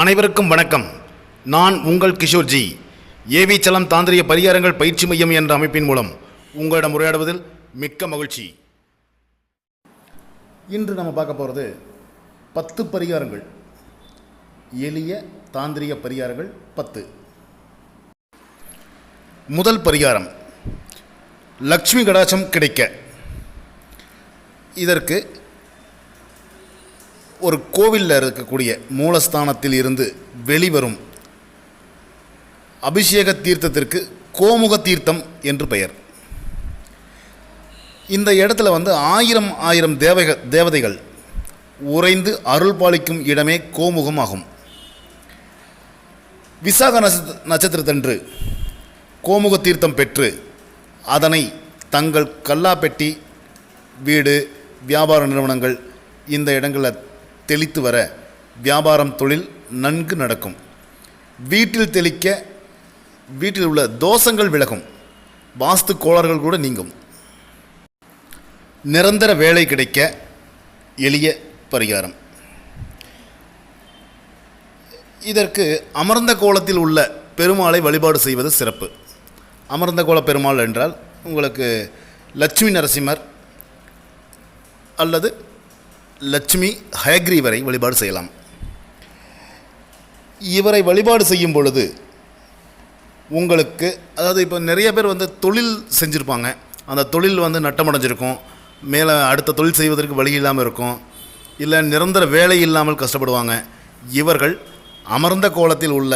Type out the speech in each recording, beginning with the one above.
அனைவருக்கும் வணக்கம். நான் உங்கள் கிஷோர்ஜி ஏவி சலம் தாந்திரிய பரிகாரங்கள் பயிற்சி மையம் என்ற அமைப்பின் மூலம் உங்களிடம் உரையாடுவதில் மிக்க மகிழ்ச்சி. இன்று நம்ம பார்க்க போகிறது பத்து பரிகாரங்கள். எளிய தாந்திரிய பரிகாரங்கள் பத்து. முதல் பரிகாரம் லக்ஷ்மி கடாச்சம் கிடைக்க. இதற்கு ஒரு கோவிலில் இருக்கக்கூடிய மூலஸ்தானத்தில் இருந்து வெளிவரும் அபிஷேக தீர்த்தத்திற்கு கோமுக தீர்த்தம் என்று பெயர். இந்த இடத்துல வந்து ஆயிரம் ஆயிரம் தேவக தேவதைகள் உறைந்து அருள் பாலிக்கும் இடமே கோமுகம் ஆகும் விசாக நட்சத்திர நட்சத்திரத்தன்று கோமுக தீர்த்தம் பெற்று அதனை தங்கள் கல்லாப்பெட்டி வீடு வியாபார நிறுவனங்கள் இந்த இடங்களில் தெளித்து வர வியாபாரம் தொழில் நன்கு நடக்கும். வீட்டில் தெளிக்க வீட்டில் உள்ள தோஷங்கள் விலகும். வாஸ்து கோளாறுகள் கூட நீங்கும். நிரந்தர வேலை கிடைக்க எளிய பரிகாரம். இதற்கு அமர்ந்த கோலத்தில் உள்ள பெருமாளை வழிபாடு செய்வது சிறப்பு. அமர்ந்த கோல பெருமாள் என்றால் உங்களுக்கு லட்சுமி நரசிம்மர் அல்லது லட்சுமி ஹயக்ரீவரை வழிபாடு செய்யலாம். இவரை வழிபாடு செய்யும் பொழுது உங்களுக்கு அதாவது இப்போ நிறைய பேர் வந்து தொழில் செஞ்சுருப்பாங்க. அந்த தொழில் வந்து நட்டமடைஞ்சிருக்கும். மேலே அடுத்த தொழில் செய்வதற்கு வழி இல்லாமல் இருக்கும். இல்லை நிரந்தர வேலை இல்லாமல் கஷ்டப்படுவாங்க. இவர்கள் அமர்ந்த கோலத்தில் உள்ள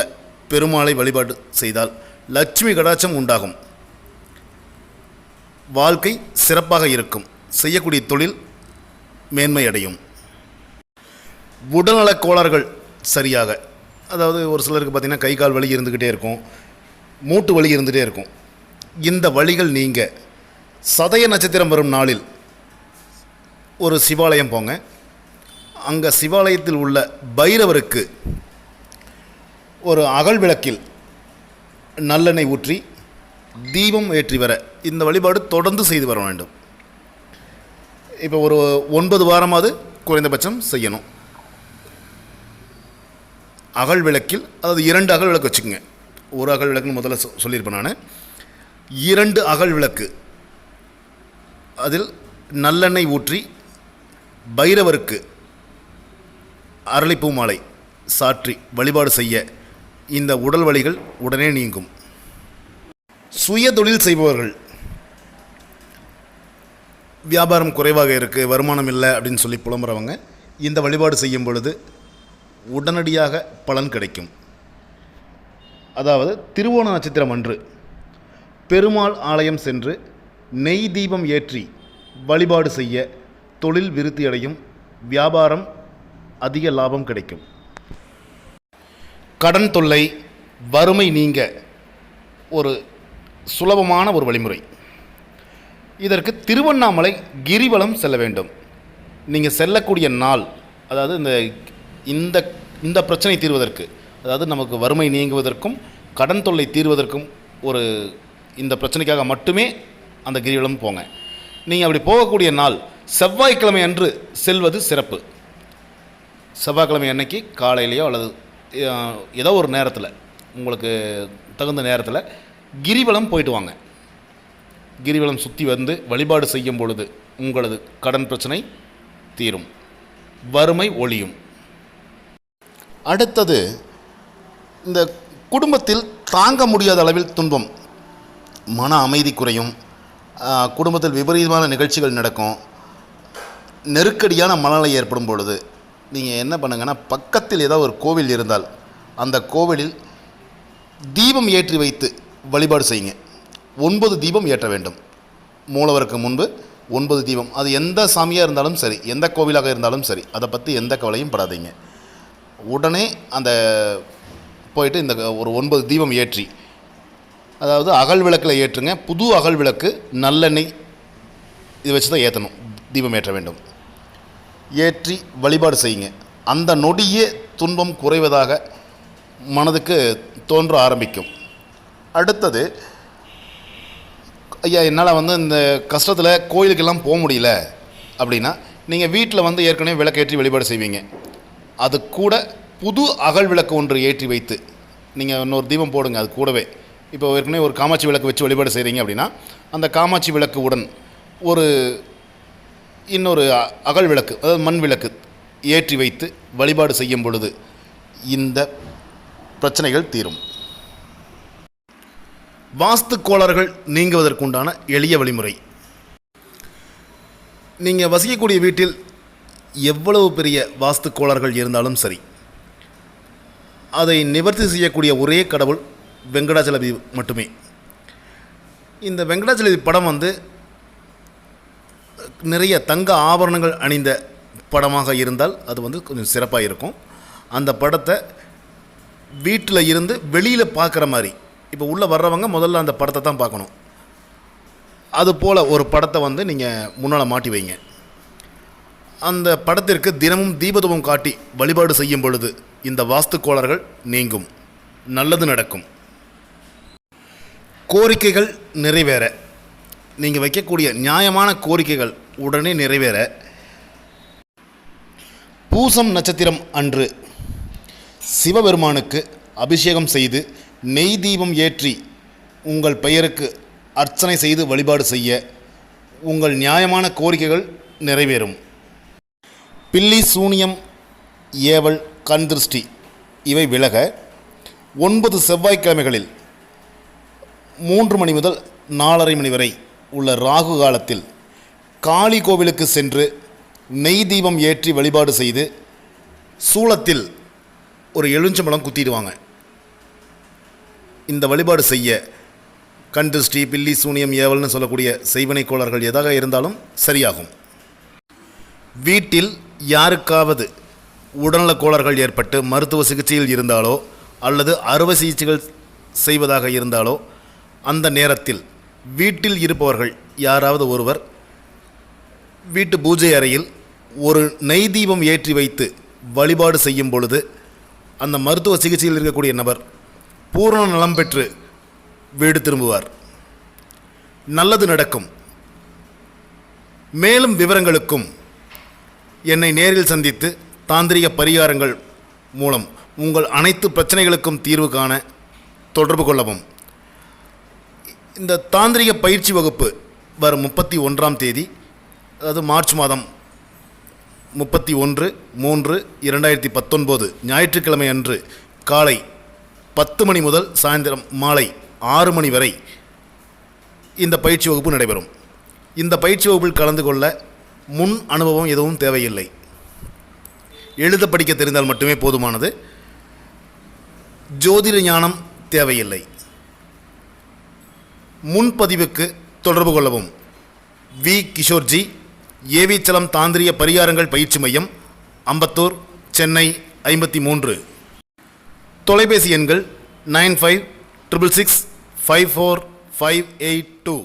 பெருமாளை வழிபாடு செய்தால் லட்சுமி கடாட்சம் உண்டாகும். வாழ்க்கை சிறப்பாக இருக்கும். செய்யக்கூடிய தொழில் மேன்மை அடையும் உடல்நலக் கோளாறுகள் சரியாக அதாவது ஒரு சிலருக்கு பார்த்திங்கன்னா கை கால் வலி இருந்துக்கிட்டே இருக்கும் மூட்டு வலி இருந்துகிட்டே இருக்கும். இந்த வழிகள் நீங்க. சதய நட்சத்திரம் வரும் நாளில் ஒரு சிவாலயம் போங்க. அங்கே சிவாலயத்தில் உள்ள பைரவருக்கு ஒரு அகல் விளக்கில் நல்லெண்ணெய் ஊற்றி தீபம் ஏற்றி வர இந்த வழிபாடு தொடர்ந்து செய்து வர வேண்டும். இப்போ ஒரு ஒன்பது வாரமாவது குறைந்தபட்சம் செய்யணும். அகல் விளக்கில் அதாவது இரண்டு அகல் விளக்கு வச்சுக்கோங்க. ஒரு அகல் விளக்குன்னு முதல்ல சொ- சொல்லியிருப்பேன் நான். இரண்டு அகல் விளக்கு. அதில் நல்லெண்ணெய் ஊற்றி பைரவருக்கு அரளிப்பூ மாலை சாற்றி வழிபாடு செய்ய இந்த உடல் வலிகள் உடனே நீங்கும். சுய தொழில் செய்பவர்கள் வியாபாரம் குறைவாக இருக்குது வருமானம் இல்லை அப்படின்னு சொல்லி புலம்புறவங்க இந்த வழிபாடு செய்யும் பொழுது உடனடியாக பலன் கிடைக்கும். அதாவது திருவோண நட்சத்திரம் அன்று பெருமாள் ஆலயம் சென்று நெய் தீபம் ஏற்றி வழிபாடு செய்ய தொழில் விருத்தியடையும் வியாபாரம் அதிக லாபம் கிடைக்கும். கடன் தொல்லை வறுமை நீங்க ஒரு சுலபமான ஒரு வழிமுறை. இதற்கு திருவண்ணாமலை கிரிவலம் செல்ல வேண்டும். நீங்கள் செல்லக்கூடிய நாள் அதாவது இந்த இந்த இந்த பிரச்சனை தீர்வதற்கு அதாவது நமக்கு வறுமை நீங்குவதற்கும் கடன் தொல்லை தீர்வதற்கும் ஒரு இந்த பிரச்சனைக்காக மட்டுமே அந்த கிரிவலம் போங்க. நீங்கள் அப்படி போகக்கூடிய நாள் செவ்வாய்க்கிழமை அன்று செல்வது சிறப்பு. செவ்வாய்க்கிழமை அன்னைக்கு காலையிலையோ அல்லது ஏதோ ஒரு நேரத்தில் உங்களுக்கு தகுந்த நேரத்தில் கிரிவலம் போயிட்டு வாங்க. கிரிவலம் சுற்றி வந்து வழிபாடு செய்யும் பொழுது உங்களது கடன் பிரச்சனை தீரும். வறுமை ஒழியும். அடுத்தது இந்த குடும்பத்தில் தாங்க முடியாத அளவில் துன்பம். மன அமைதி குறையும். குடும்பத்தில் விபரீதமான நிகழ்ச்சிகள் நடக்கும். நெருக்கடியான மனநிலை ஏற்படும் பொழுது நீங்கள் என்ன பண்ணுங்கன்னா பக்கத்தில் ஏதாவது ஒரு கோவில் இருந்தால் அந்த கோவிலில் தீபம் ஏற்றி வைத்து வழிபாடு செய்யுங்க. ஒன்பது தீபம் ஏற்ற வேண்டும். மூலவருக்கு முன்பு ஒன்பது தீபம். அது எந்த சாமியாக இருந்தாலும் சரி எந்த கோவிலாக இருந்தாலும் சரி அதை பற்றி எந்த கவலையும் படாதீங்க. உடனே அந்த போயிட்டு இந்த ஒரு ஒன்பது தீபம் ஏற்றி அதாவது அகல் விளக்கில் ஏற்றுங்க. புது அகல் விளக்கு நல்லெண்ணெய் இது வச்சு தான் ஏற்றணும் தீபம் ஏற்ற வேண்டும். ஏற்றி வழிபாடு செய்யுங்க. அந்த நொடியே துன்பம் குறைவதாக மனதுக்கு தோன்ற ஆரம்பிக்கும். அடுத்தது ஐயா என்னால் வந்து இந்த கஷ்டத்தில் கோயிலுக்கெல்லாம் போக முடியல அப்படின்னா நீங்கள் வீட்டில் வந்து ஏற்கனவே விளக்கேற்றி வழிபாடு செய்வீங்க. அது கூட புது அகல் விளக்கு ஒன்று ஏற்றி வைத்து நீங்கள் இன்னொரு தீபம் போடுங்க அது கூடவே. இப்போ ஏற்கனவே ஒரு காமாட்சி விளக்கு வச்சு வழிபாடு செய்கிறீங்க அப்படின்னா அந்த காமாட்சி விளக்கு உடன் ஒரு இன்னொரு அ- அகல் விளக்கு அதாவது மண் விளக்கு ஏற்றி வைத்து வழிபாடு செய்யும் பொழுது இந்த பிரச்சனைகள் தீரும். வாஸ்து கோளாறுகள் நீங்குவதற்குண்டான எளிய வழிமுறை. நீங்கள் வசிக்கக்கூடிய வீட்டில் எவ்வளவு பெரிய வாஸ்து கோளாறுகள் இருந்தாலும் சரி அதை நிவர்த்தி செய்யக்கூடிய ஒரே கடவுள் வெங்கடாச்சலபதி மட்டுமே. இந்த வெங்கடாச்சலபதி படம் வந்து நிறைய தங்க ஆபரணங்கள் அணிந்த படமாக இருந்தால் அது வந்து கொஞ்சம் சிறப்பாக இருக்கும் அந்த படத்தை வீட்டில் இருந்து வெளியில் பார்க்குற மாதிரி இப்போ உள்ளே வர்றவங்க முதல்ல அந்த படத்தை தான் பார்க்கணும். அது போல் ஒரு படத்தை வந்து நீங்கள் முன்னால் மாட்டி வைங்க. அந்த படத்திற்கு தினமும் தீபதூபம் காட்டி வழிபாடு செய்யும் பொழுது இந்த வாஸ்து கோளாறுகள் நீங்கும். நல்லது நடக்கும். கோரிக்கைகள் நிறைவேற. நீங்கள் வைக்கக்கூடிய நியாயமான கோரிக்கைகள் உடனே நிறைவேற. பூசம் நட்சத்திரம் அன்று சிவபெருமானுக்கு அபிஷேகம் செய்து நெய் தீபம் ஏற்றி உங்கள் பெயருக்கு அர்ச்சனை செய்து வழிபாடு செய்ய உங்கள் நியாயமான கோரிக்கைகள் நிறைவேறும். பில்லி சூனியம் ஏவல் கண் திருஷ்டி இவை விலக ஒன்பது செவ்வாய்க்கிழமைகளில் மூன்று மணி முதல் நாலரை மணி வரை உள்ள ராகு காலத்தில் காளி கோவிலுக்கு சென்று நெய் தீபம் ஏற்றி வழிபாடு செய்து சூளத்தில் ஒரு எலுஞ்சம்பழம் குத்திடுவாங்க. இந்த வழிபாடு செய்ய கண் திருஷ்டி பில்லி சூனியம் ஏவல்னு சொல்லக்கூடிய செய்வனை கோளாறுகள் எதாக இருந்தாலும் சரியாகும். வீட்டில் யாருக்காவது உடல்நலக் கோளாறுகள் ஏற்பட்டு மருத்துவ சிகிச்சையில் இருந்தாலோ அல்லது அறுவை சிகிச்சைகள் செய்வதாக இருந்தாலோ அந்த நேரத்தில் வீட்டில் இருப்பவர்கள் யாராவது ஒருவர் வீட்டு பூஜை அறையில் ஒரு நெய் தீபம் ஏற்றி வைத்து வழிபாடு செய்யும் பொழுது அந்த மருத்துவ சிகிச்சையில் இருக்கக்கூடிய நபர் பூர்ண நலம் பெற்று வீடு திரும்புவார். நல்லது நடக்கும். மேலும் விவரங்களுக்கும் என்னை நேரில் சந்தித்து தாந்திரிக பரிகாரங்கள் மூலம் உங்கள் அனைத்து பிரச்சனைகளுக்கும் தீர்வு காண தொடர்பு கொள்ளவும். இந்த தாந்திரிக பயிற்சி வகுப்பு வரும் முப்பத்தி ஒன்றாம் தேதி அதாவது மார்ச் மாதம் முப்பத்தி ஒன்று மூன்று இரண்டாயிரத்தி பத்தொன்பது ஞாயிற்றுக்கிழமை அன்று காலை பத்து மணி முதல் சாயந்தரம் மாலை ஆறு மணி வரை இந்த பயிற்சி வகுப்பு நடைபெறும். இந்த பயிற்சி வகுப்பில் கலந்து கொள்ள முன் அனுபவம் எதுவும் தேவையில்லை. எழுத படிக்க தெரிந்தால் மட்டுமே போதுமானது. ஜோதிட ஞானம் தேவையில்லை. முன்பதிவுக்கு தொடர்பு கொள்ளவும். வி. கிஷோர்ஜி ஏவிச்சலம் தாந்திரிய பரிகாரங்கள் பயிற்சி மையம் அம்பத்தூர் சென்னை ஐம்பத்தி மூன்று. தொலைபேசி எண்கள் nine five triple six five four five eight two.